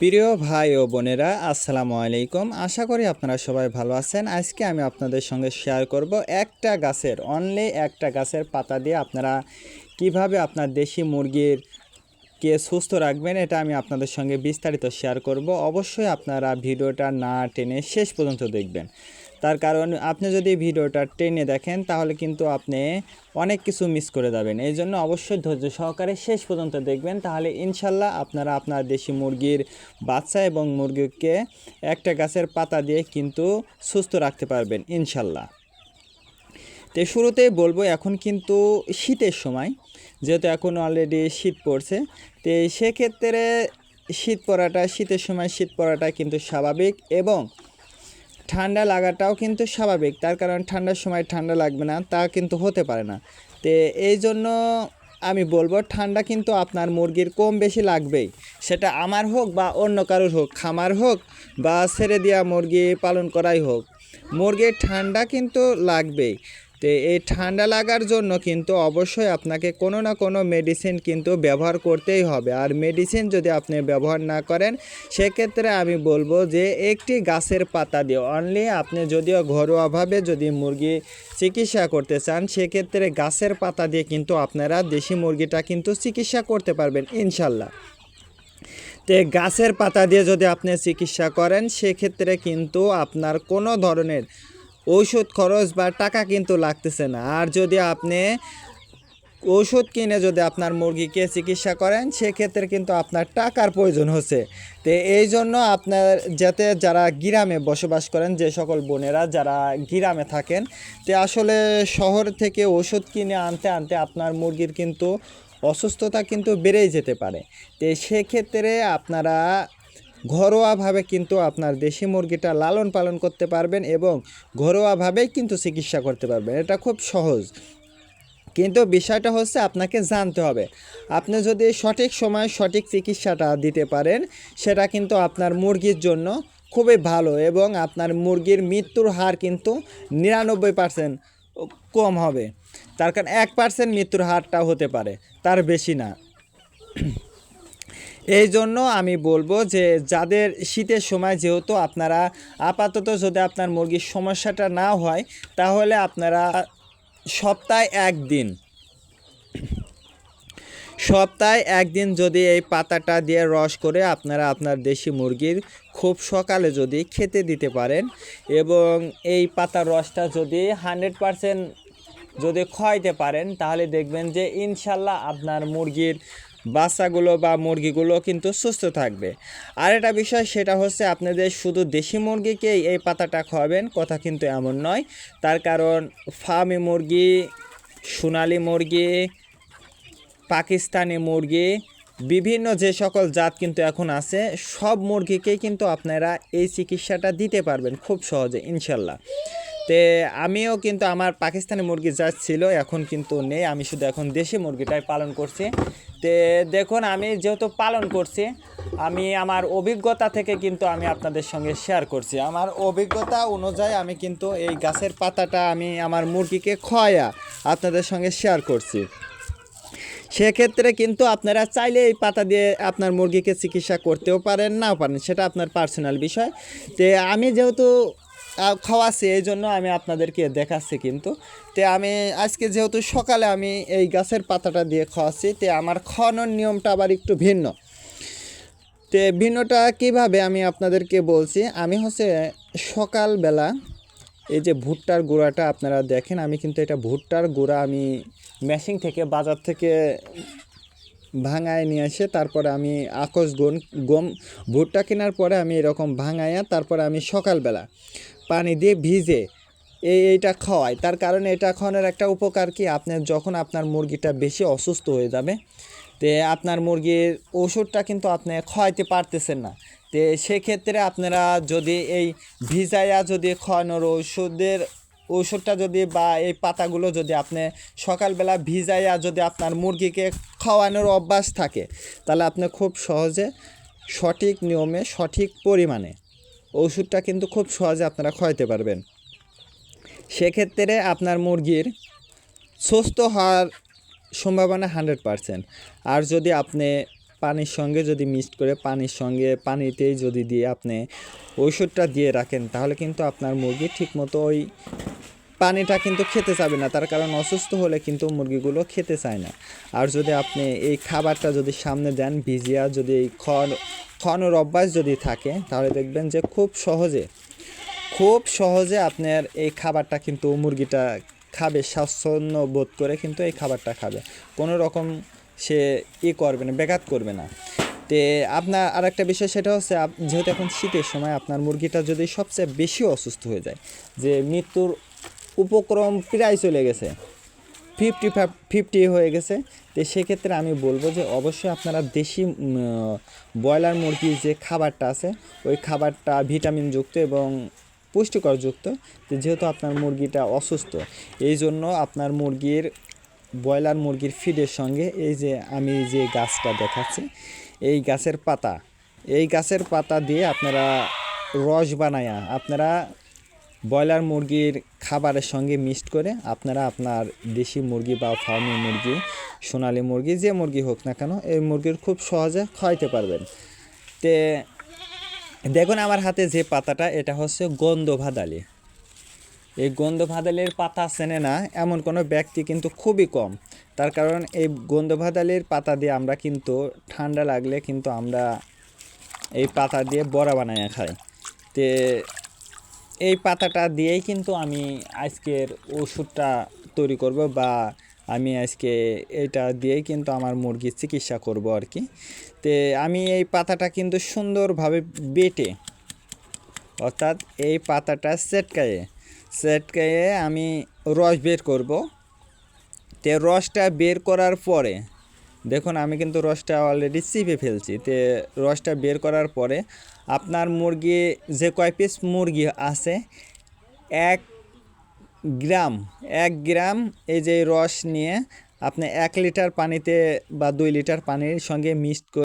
প্রিয় ভাই ও বোনেরা, আসসালামু আলাইকুম। আশা করি আপনারা সবাই ভালো আছেন। আজকে আমি আপনাদের সঙ্গে শেয়ার করব একটা গাছের অনলি একটা গাছের পাতা দিয়ে আপনারা কীভাবে আপনার দেশি মুরগির কে সুস্থ রাখবেন, এটা আমি আপনাদের সঙ্গে বিস্তারিত শেয়ার করব। অবশ্যই আপনারা ভিডিওটা না টেনে শেষ পর্যন্ত দেখবেন। তার কারণ আপনি যদি ভিডিওটা টেনে দেখেন, তাহলে কিন্তু আপনি অনেক কিছু মিস করে যাবেন। এই জন্য অবশ্যই ধৈর্য সহকারে শেষ পর্যন্ত দেখবেন, তাহলে ইনশাল্লাহ আপনারা আপনার দেশি মুরগির বাচ্চা এবং মুরগিকে একটা গাছের পাতা দিয়ে কিন্তু সুস্থ রাখতে পারবেন, ইনশাল্লাহ। তো শুরুতেই বলব, এখন কিন্তু শীতের সময়, যেহেতু এখন অলরেডি শীত পড়ছে, তো সেক্ষেত্রে শীত পড়াটা, শীতের সময় শীত পড়াটা কিন্তু স্বাভাবিক এবং ঠান্ডা লাগাটাও কিন্তু স্বাভাবিক। তার কারণ ঠান্ডার সময় ঠান্ডা লাগবে না, তা কিন্তু হতে পারে না। তো এই জন্য আমি বলব, ঠান্ডা কিন্তু আপনার মুরগির কম বেশি লাগবেই। সেটা আমার হোক বা অন্য কারোর হোক, খামার হোক বা ছেড়ে দেওয়া মুরগি পালন করাই হোক। মুরগির ঠান্ডা কিন্তু লাগবেই। তো এই ঠান্ডা লাগার জন্য কিন্তু অবশ্যই আপনাকে কোনো না কোনো মেডিসিন কিন্তু ব্যবহার করতেই হবে। আর মেডিসিন যদি আপনি ব্যবহার না করেন, সেক্ষেত্রে আমি বলব যে একটি গাছের পাতা দিয়ে অনলি আপনি যদিও ঘরোয়াভাবে যদি মুরগি চিকিৎসা করতে চান, সেক্ষেত্রে গাছের পাতা দিয়ে কিন্তু আপনারা দেশি মুরগিটা কিন্তু চিকিৎসা করতে পারবেন, ইনশাল্লাহ। তো গাছের পাতা দিয়ে যদি আপনি চিকিৎসা করেন, সেক্ষেত্রে কিন্তু আপনার কোনো ধরনের ঔষধ খরচ বা টাকা কিন্তু লাগতেছে না। আর যদি আপনি ওষুধ কিনে যদি আপনার মুরগিকে চিকিৎসা করেন, সেক্ষেত্রে কিন্তু আপনার টাকার প্রয়োজন হচ্ছে। তো এই জন্য আপনার যাতে যারা গ্রামে বসবাস করেন, যে সকল বোনেরা যারা গ্রামে থাকেন, তো আসলে শহর থেকে ওষুধ কিনে আনতে আনতে আপনার মুরগির কিন্তু অসুস্থতা কিন্তু বেড়েই যেতে পারে। তো সেক্ষেত্রে আপনারা ঘরোয়াভাবে কিন্তু আপনার দেশি মুরগিটা লালন পালন করতে পারবেন এবং ঘরোয়াভাবেই কিন্তু চিকিৎসা করতে পারবেন। এটা খুব সহজ। কিন্তু বিষয়টা হচ্ছে আপনাকে জানতে হবে। আপনি যদি সঠিক সময় সঠিক চিকিৎসাটা দিতে পারেন, সেটা কিন্তু আপনার মুরগির জন্য খুবই ভালো এবং আপনার মুরগির মৃত্যুর হার কিন্তু নিরানব্বই পার্সেন্ট কম হবে। তার কারণ এক পার্সেন্ট মৃত্যুর হারটা হতে পারে, তার বেশি না। এই জন্য আমি বলব যে যাদের শীতের সময় যেহেতু আপনারা আপাতত যদি আপনার মুরগির সমস্যাটা না হয়, তাহলে আপনারা সপ্তাহে একদিন সপ্তাহে একদিন যদি এই পাতাটা দিয়ে রস করে আপনারা আপনার দেশি মুরগির খুব সকালে যদি খেতে দিতে পারেন এবং এই পাতার রসটা যদি হান্ড্রেড পারসেন্ট যদি খাওয়াইতে পারেন, তাহলে দেখবেন যে ইনশাল্লাহ আপনার মুরগির বাচ্চাগুলো বা মুরগিগুলো কিন্তু সুস্থ থাকবে। আর একটা বিষয় সেটা হচ্ছে আপনাদের শুধু দেশি মুরগিকেই এই পাতাটা খাওয়াবেন, কথা কিন্তু এমন নয়। তার কারণ ফার্মি মুরগি, সোনালি মুরগি, পাকিস্তানি মুরগি, বিভিন্ন যে সকল জাত কিন্তু এখন আছে, সব মুরগিকেই কিন্তু আপনারা এই চিকিৎসাটা দিতে পারবেন খুব সহজে, ইনশাল্লাহ। তে আমিও কিন্তু আমার পাকিস্তানি মুরগি যা ছিল এখন কিন্তু নেই। আমি শুধু এখন দেশি মুরগিটাই পালন করছি। তে দেখুন, আমি যেহেতু পালন করছি, আমি আমার অভিজ্ঞতা থেকে কিন্তু আমি আপনাদের সঙ্গে শেয়ার করছি। আমার অভিজ্ঞতা অনুযায়ী আমি কিন্তু এই গাছের পাতাটা আমি আমার মুরগিকে খোয়া আপনাদের সঙ্গে শেয়ার করছি। সেক্ষেত্রে কিন্তু আপনারা চাইলে এই পাতা দিয়ে আপনার মুরগিকে চিকিৎসা করতেও পারেন, নাও পারেন, সেটা আপনার পার্সোনাল বিষয়। তে আমি যেহেতু খাওয়াচ্ছি, এই জন্য আমি আপনাদেরকে দেখাচ্ছি কিন্তু। তে আমি আজকে যেহেতু সকালে আমি এই গাছের পাতাটা দিয়ে খাওয়াচ্ছি, তে আমার খাওয়ানোর নিয়মটা আবার একটু ভিন্ন। তে ভিন্নটা কীভাবে আমি আপনাদেরকে বলছি, আমি হচ্ছে সকালবেলা এই যে ভুট্টার গুঁড়াটা আপনারা দেখেন, আমি কিন্তু এটা ভুট্টার গুঁড়া আমি মেশিন থেকে, বাজার থেকে ভাঙায় নিয়ে এসে তারপরে আমি আকস গম, ভুট্টা কেনার পরে আমি এরকম ভাঙাইয়া তারপরে আমি সকালবেলা পানি দিয়ে ভিজে এই এইটা খাওয়াই তার কারণে এটা খাওয়ানোর একটা উপকার কি? আপনার যখন আপনার মুরগিটা বেশি অসুস্থ হয়ে যাবে, তে আপনার মুরগির ওষুধটা কিন্তু আপনি খাওয়াইতে পারতেছেন না। তে সেক্ষেত্রে আপনারা যদি এই ভিজাইয়া যদি খাওয়ানোর ওষুধের, ওষুধটা যদি বা এই পাতাগুলো যদি আপনি সকালবেলা ভিজাইয়া যদি আপনার মুরগিকে খাওয়ানোর অভ্যাস থাকে, তাহলে আপনি খুব সহজে সঠিক নিয়মে সঠিক পরিমাণে ওষুধটা কিন্তু খুব সহজে আপনারা খাওয়াইতে পারবেন। সেক্ষেত্রে আপনার মুরগির সুস্থ হওয়ার সম্ভাবনা হান্ড্রেড পারসেন্ট। আর যদি আপনি পানির সঙ্গে যদি মিক্সড করে পানির সঙ্গে পানিতেই যদি দিয়ে আপনি ওষুধটা দিয়ে রাখেন, তাহলে কিন্তু আপনার মুরগি ঠিকমতো ওই পানিটা কিন্তু খেতে চাবে না। তার কারণ অসুস্থ হলে কিন্তু মুরগিগুলো খেতে চায় না। আর যদি আপনি এই খাবারটা যদি সামনে দেন, ভিজিয়া যদি এই খন খাওয়ানোর অভ্যাস যদি থাকে, তাহলে দেখবেন যে খুব সহজে খুব সহজে আপনার এই খাবারটা কিন্তু মুরগিটা খাবে, স্বাচ্ছন্দ্য বোধ করে কিন্তু এই খাবারটা খাবে। কোনো রকম সে ই করবে না, ব্যাঘাত করবে না। তে আপনার আর একটা বিষয় সেটা হচ্ছে যেহেতু এখন শীতের সময়, আপনার মুরগিটা যদি সবচেয়ে বেশি অসুস্থ হয়ে যায়, যে মৃত্যুর উপক্রম প্রায় চলে গেছে ফিফটি ফিফটি হয়ে গেছে। তো সেক্ষেত্রে আমি বলব যে অবশ্যই আপনারা দেশি ব্রয়লার মুরগির যে খাবারটা আছে, ওই খাবারটা ভিটামিনযুক্ত এবং পুষ্টিকরযুক্ত। যেহেতু আপনার মুরগিটা অসুস্থ, এই জন্য আপনার মুরগির, ব্রয়লার মুরগির ফিডের সঙ্গে এই যে আমি যে গাছটা দেখাচ্ছি, এই গাছের পাতা, এই গাছের পাতা দিয়ে আপনারা রস বানায়া, আপনারা ব্রয়লার মুরগির খাবারের সঙ্গে মিক্সড করে আপনারা আপনার দেশি মুরগি বা ফার্মি মুরগি, সোনালি মুরগি, যে মুরগি হোক না কেন, এই মুরগির খুব সহজে খাওয়াইতে পারবেন। তে দেখুন আমার হাতে যে পাতাটা, এটা হচ্ছে গন্ধ ভাদালি এই গন্ধ ভাদালির পাতা চেনে না, এমন কোনো ব্যক্তি কিন্তু খুবই কম। তার কারণ এই গন্ধ ভাদালির পাতা দিয়ে আমরা কিন্তু ঠান্ডা লাগলে কিন্তু আমরা এই পাতা দিয়ে বড়া বানায় খাই। তে এই পাতাটা দিয়েই কিন্তু আমি আজকের ওষুধটা তৈরি করব বা আমি আজকে এটা দিয়েই কিন্তু আমার মুরগির চিকিৎসা করব আর কি। তে আমি এই পাতাটা কিন্তু সুন্দরভাবে বেটে, অর্থাৎ এই পাতাটা সেটকায়ে সেটকায়ে আমি রস বের করব। তে রসটা বের করার পরে দেখুন, আমি কিন্তু রসটা অলরেডি চিপে ফেলছি। তে রসটা বের করার পরে আপনার মুরগি, যে কয় পিস মুরগি আছে, এক গ্রাম এক গ্রাম এই যে রস নিয়ে আপনি এক লিটার পানিতে বা দুই লিটার পানির সঙ্গে মিক্সড